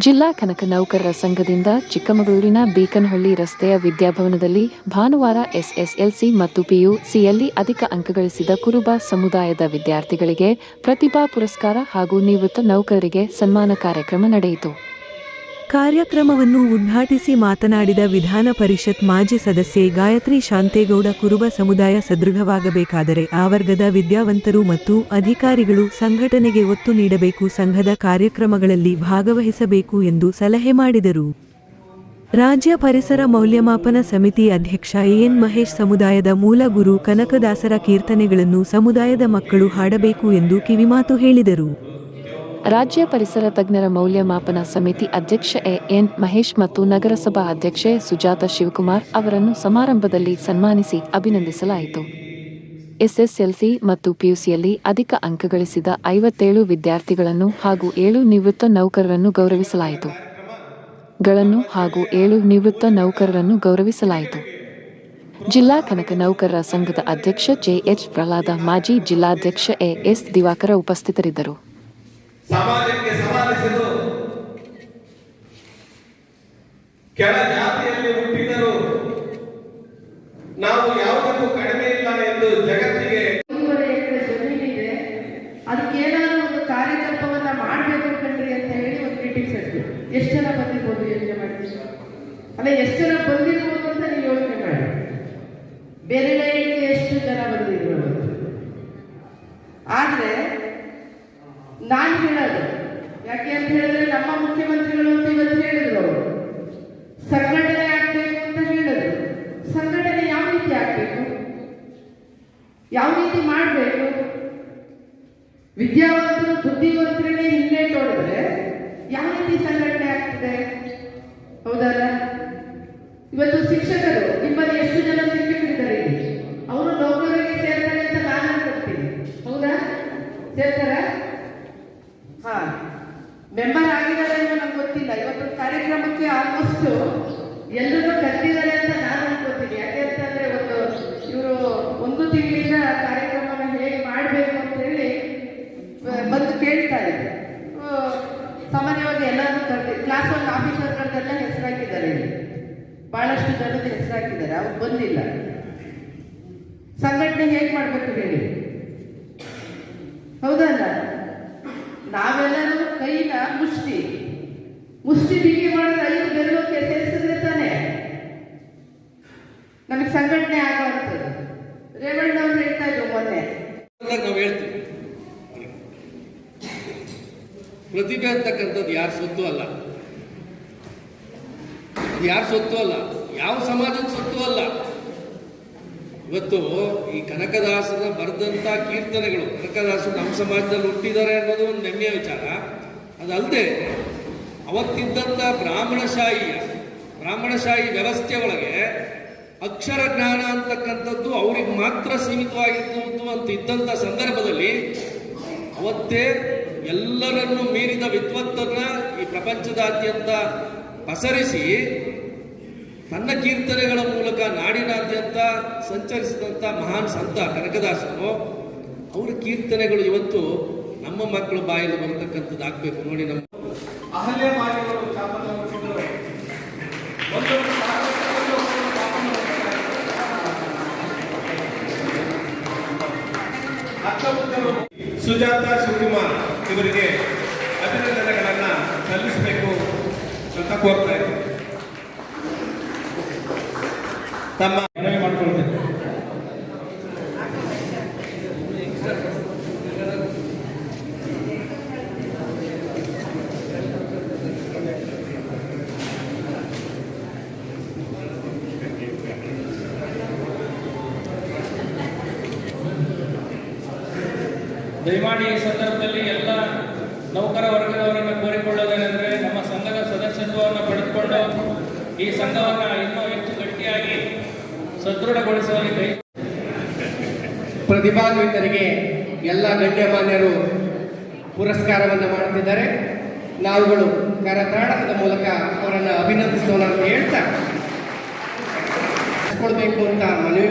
ಜಿಲ್ಲಾ ಕನಕ ನೌಕರರ ಸಂಘದಿಂದ ಚಿಕ್ಕಮಗಳೂರಿನ ಬೀಕನಹಳ್ಳಿ ರಸ್ತೆಯ ವಿದ್ಯಾಭವನದಲ್ಲಿ ಭಾನುವಾರ ಎಸ್ಎಸ್ಎಲ್ಸಿ ಮತ್ತು ಪಿಯುಸಿಯಲ್ಲಿ ಅಧಿಕ ಅಂಕಗಳಿಸಿದ ಕುರುಬ ಸಮುದಾಯದ ವಿದ್ಯಾರ್ಥಿಗಳಿಗೆ ಪ್ರತಿಭಾ ಪುರಸ್ಕಾರ ಹಾಗೂ ನಿವೃತ್ತ ನೌಕರರಿಗೆ ಸನ್ಮಾನ ಕಾರ್ಯಕ್ರಮ ನಡೆಯಿತು. ಕಾರ್ಯಕ್ರಮವನ್ನು ಉದ್ಘಾಟಿಸಿ ಮಾತನಾಡಿದ ವಿಧಾನ ಪರಿಷತ್ ಮಾಜಿ ಸದಸ್ಯೆ ಗಾಯತ್ರಿ ಶಾಂತೇಗೌಡ ಕುರುಬ ಸಮುದಾಯ ಸದೃಢವಾಗಬೇಕಾದರೆ ಆ ವರ್ಗದ ವಿದ್ಯಾವಂತರು ಮತ್ತು ಅಧಿಕಾರಿಗಳು ಸಂಘಟನೆಗೆ ಒತ್ತು ನೀಡಬೇಕು, ಸಂಘದ ಕಾರ್ಯಕ್ರಮಗಳಲ್ಲಿ ಭಾಗವಹಿಸಬೇಕು ಎಂದು ಸಲಹೆ ಮಾಡಿದರು. ರಾಜ್ಯ ಪರಿಸರ ಮೌಲ್ಯಮಾಪನ ಸಮಿತಿ ಅಧ್ಯಕ್ಷ ಎಎನ್ ಮಹೇಶ್ ಸಮುದಾಯದ ಮೂಲ ಗುರು ಕನಕದಾಸರ ಕೀರ್ತನೆಗಳನ್ನು ಸಮುದಾಯದ ಮಕ್ಕಳು ಹಾಡಬೇಕು ಎಂದು ಕಿವಿಮಾತು ಹೇಳಿದರು. ರಾಜ್ಯ ಪರಿಸರ ತಜ್ಞರ ಮೌಲ್ಯಮಾಪನ ಸಮಿತಿ ಅಧ್ಯಕ್ಷ ಎನ್. ಮಹೇಶ್ ಮತ್ತು ನಗರಸಭಾ ಅಧ್ಯಕ್ಷೆ ಸುಜಾತ ಶಿವಕುಮಾರ್ ಅವರನ್ನು ಸಮಾರಂಭದಲ್ಲಿ ಸನ್ಮಾನಿಸಿ ಅಭಿನಂದಿಸಲಾಯಿತು. ಎಸ್ಎಸ್ಎಲ್ಸಿ ಮತ್ತು ಪಿಯುಸಿಯಲ್ಲಿ ಅಧಿಕ ಅಂಕ ಗಳಿಸಿದ ಐವತ್ತೇಳು ವಿದ್ಯಾರ್ಥಿಗಳನ್ನು ಹಾಗೂ ಏಳು ನಿವೃತ್ತ ನೌಕರರನ್ನು ಗೌರವಿಸಲಾಯಿತು. ಗಳನ್ನು ಹಾಗೂ ಏಳು ನಿವೃತ್ತ ನೌಕರರನ್ನು ಗೌರವಿಸಲಾಯಿತು. ಜಿಲ್ಲಾ ಕನಕ ನೌಕರರ ಸಂಘದ ಅಧ್ಯಕ್ಷ ಜೆಎಚ್ ಪ್ರಹ್ಲಾದ ಮಾಜಿ ಜಿಲ್ಲಾಧ್ಯಕ್ಷ ಎಎಸ್ ದಿವಾಕರ ಉಪಸ್ಥಿತರಿದ್ದರು. ಸಮಾಜಕ್ಕೆ ಸಮಾನಿಸಲು ಕೆಳ ಜಾತಿಯಲ್ಲಿ ಹುಟ್ಟಿದರು ನಾವು ಯಾವುದಕ್ಕೂ ಕಡಿಮೆ ಇಲ್ಲ ಎಂದು ಜಗತ್ತಿಗೆ ಒಂದೂವರೆ ಎಕರೆ ಜಮೀನಿದೆ. ಅದಕ್ಕೆ ಏನಾದ್ರು ಒಂದು ಕಾರ್ಯಕಲ್ಪವನ್ನ ಮಾಡಬೇಕು ಅಂತ ಹೇಳಿ ಒಂದು ಮೀಟಿಂಗ್ ಎಷ್ಟು ಜನ ಬಂದಿರ್ಬೋದು ಯೋಚನೆ ಮಾಡ್ತೀವಿ? ಅಲ್ಲ, ಎಷ್ಟು ಜನ ಬಂದಿರ್ಬೋದು ಅಂತ ನೀವು ಯೋಚನೆ ಮಾಡಿ ಬೇರೆ ಲೈನ್ಗೆ ಎಷ್ಟು ಜನ ಬಂದಿರ್ಬೋದು ಆದ್ರೆ ನಾನು ಹೇಳೋದು ಯಾಕೆ ಅಂತ ಹೇಳಿದ್ರೆ ನಮ್ಮ ಮುಖ್ಯಮಂತ್ರಿಗಳು ಅಂತ ಇವತ್ತು ಹೇಳಿದ್ರು ಅವರು ಸಂಘಟನೆ ಆಗ್ಬೇಕು ಅಂತ ಹೇಳಿದ್ರು ಸಂಘಟನೆ ಯಾವ ರೀತಿ ಆಗ್ಬೇಕು ಯಾವ ರೀತಿ ಮಾಡಬೇಕು ವಿದ್ಯಾವಂತರು ಬುದ್ಧಿವಂತರನ್ನೇ ಹಿಂದೆ ನೋಡಿದ್ರೆ ಯಾವ ರೀತಿ ಸಂಘಟನೆ ಆಗ್ತದೆ? ಹೌದಲ್ಲ? ಇವತ್ತು ಶಿಕ್ಷಕರು ನಿಮ್ಮಲ್ಲಿ ಎಷ್ಟು ಜನ ಶಿಕ್ಷಕರಿದ್ದಾರೆ ಅವರು ನೌಕರರಿಗೆ ಸೇರ್ತಾರೆ ಅಂತ ನಾನು ಅನ್ಕೊಳ್ತೀನಿ ಹೌದಾ? ಸೇರ್ತಾರ? ಹಾ. ಮೆಂಬರ್ ಆಗಿದ್ದಾರೆ ಅಂತ ನಂಗೆ ಗೊತ್ತಿಲ್ಲ. ಇವತ್ತು ಕಾರ್ಯಕ್ರಮಕ್ಕೆ ಆಲ್ಮೋಸ್ಟ್ ಎಲ್ಲರೂ ಕರ್ತಿದ್ದಾರೆ ಅಂತ ನಾನು ಅನ್ಕೋತೀನಿ ಯಾಕೆ ಅಂತಂದ್ರೆ ಒಂದು ಇವರು ಒಂದು ತಿಂಗಳಿಂದ ಕಾರ್ಯಕ್ರಮನ ಹೇಗೆ ಮಾಡಬೇಕು ಅಂತ ಹೇಳಿ ಆ, ಬಂದು ಕೇಳ್ತಾ ಇದ್ದಾರೆ ಆ, ಕರೆದಿ ಕ್ಲಾಸ್ ಒನ್ ಆಫೀಸರ್ಗಳನ್ನೆಲ್ಲ ಹೆಸರಾಕಿದ್ದಾರೆ ಬಹಳಷ್ಟು ಜನದ ಹೆಸರಾಕಿದ್ದಾರೆ, ಅವ್ರು ಬಂದಿಲ್ಲ. ಸಂಘಟನೆ ಹೇಗೆ ಮಾಡಬೇಕು ಹೇಳಿ? ಹೌದಲ್ಲ? ನಾವೆಲ್ಲರೂ ಕೈನ ಮುಷ್ಟಿ. ಮುಷ್ಟಿ ಬಿಗಿ ಮಾಡಿದ್ರೆ ಐದು ಬೆರಳಕ್ಕೆ ಸೇರಿಸಿದ್ರೆ ತಾನೆ? ನಮಗೆ ಸಂಘಟನೆ ಆಗುವಂಥದ್ದು. ರೇವಣ್ಣ ಅವ್ರು ಹೇಳ್ತಾ ಇದ್ರು ಮೊನ್ನೆ ಅಂತ ನಾವು ಹೇಳ್ತೀವಿ ಪ್ರತಿಭೆ ಅಂತಕ್ಕಂಥದ್ದು ಯಾರ ಸೊತ್ತು ಅಲ್ಲ. ಯಾರ ಸೊತ್ತು ಅಲ್ಲ? ಯಾವ ಸಮಾಜದ ಸೊತ್ತು ಅಲ್ಲ? ಇವತ್ತು ಈ ಕನಕದಾಸರ ಬರೆದಂತ ಕೀರ್ತನೆಗಳು ಕನಕದಾಸರು ನಮ್ಮ ಸಮಾಜದಲ್ಲಿ ಹುಟ್ಟಿದ್ದಾರೆ ಅನ್ನೋದು ಒಂದು ಹೆಮ್ಮೆಯ ವಿಚಾರ. ಅದಲ್ಲದೆ ಅವತ್ತಿದ್ದಂಥ ಬ್ರಾಹ್ಮಣಶಾಹಿಯ, ಬ್ರಾಹ್ಮಣಶಾಹಿ ವ್ಯವಸ್ಥೆ ಒಳಗೆ ಅಕ್ಷರ ಜ್ಞಾನ ಅಂತಕ್ಕಂಥದ್ದು ಅವ್ರಿಗೆ ಮಾತ್ರ ಸೀಮಿತವಾಗಿತ್ತು ಅಂತ ಇದ್ದಂಥ ಸಂದರ್ಭದಲ್ಲಿ ಅವತ್ತೇ ಎಲ್ಲರನ್ನು ಮೀರಿದ ವಿದ್ವತ್ತನ್ನ ಈ ಪ್ರಪಂಚದಾದ್ಯಂತ ಪಸರಿಸಿ ತನ್ನ ಕೀರ್ತನೆಗಳ ಮೂಲಕ ನಾಡಿನಾದ್ಯಂತ ಸಂಚರಿಸಿದಂಥ ಮಹಾನ್ ಸಂತ ಕನಕದಾಸರು ಅವರ ಕೀರ್ತನೆಗಳು ಇವತ್ತು ನಮ್ಮ ಮಕ್ಕಳ ಬಾಯಲ್ಲಿ ಬರತಕ್ಕಂಥದ್ದು ಆಗ್ಬೇಕು ನೋಡಿ ನಮ್ಮ ಸುಜಾತ ಶಿವಕುಮಾರ್ ಇವರಿಗೆ ಅಭಿನಂದನೆಗಳನ್ನು ಸಲ್ಲಿಸಬೇಕು ಅಂತ ಕೋರ್ತಾ ಇದ್ದೀನಿ. ತಮ್ಮ ಮನವಿ ಮಾಡಿಕೊಳ್ತೇನೆ ದಯಮಾಡಿ ಈ ಸಂದರ್ಭದಲ್ಲಿ ಎಲ್ಲ ನೌಕರ ವರ್ಗದವರನ್ನು ಕೋರಿಕೊಳ್ಳೋದೇನೆಂದರೆ ನಮ್ಮ ಸಂಘದ ಸದಸ್ಯತ್ವವನ್ನು ಪಡೆದುಕೊಂಡು ಈ ಸಂಘವನ್ನು ಇನ್ನೂ ಹೆಚ್ಚು ಗಟ್ಟಿಯಾಗಿ ಸದೃಢಗೊಳಿಸುವಲ್ಲಿ ಪ್ರತಿಭಾನ್ವಿತರಿಗೆ ಎಲ್ಲ ಗಣ್ಯಮಾನ್ಯರು ಪುರಸ್ಕಾರವನ್ನು ಮಾಡುತ್ತಿದ್ದಾರೆ. ನಾವುಗಳು ಕರತಾಡಕದ ಮೂಲಕ ಅವರನ್ನು ಅಭಿನಂದಿಸೋಣ ಅಂತ ಹೇಳ್ತಾ ಕೊಡಬೇಕು ಅಂತ ಮನವಿ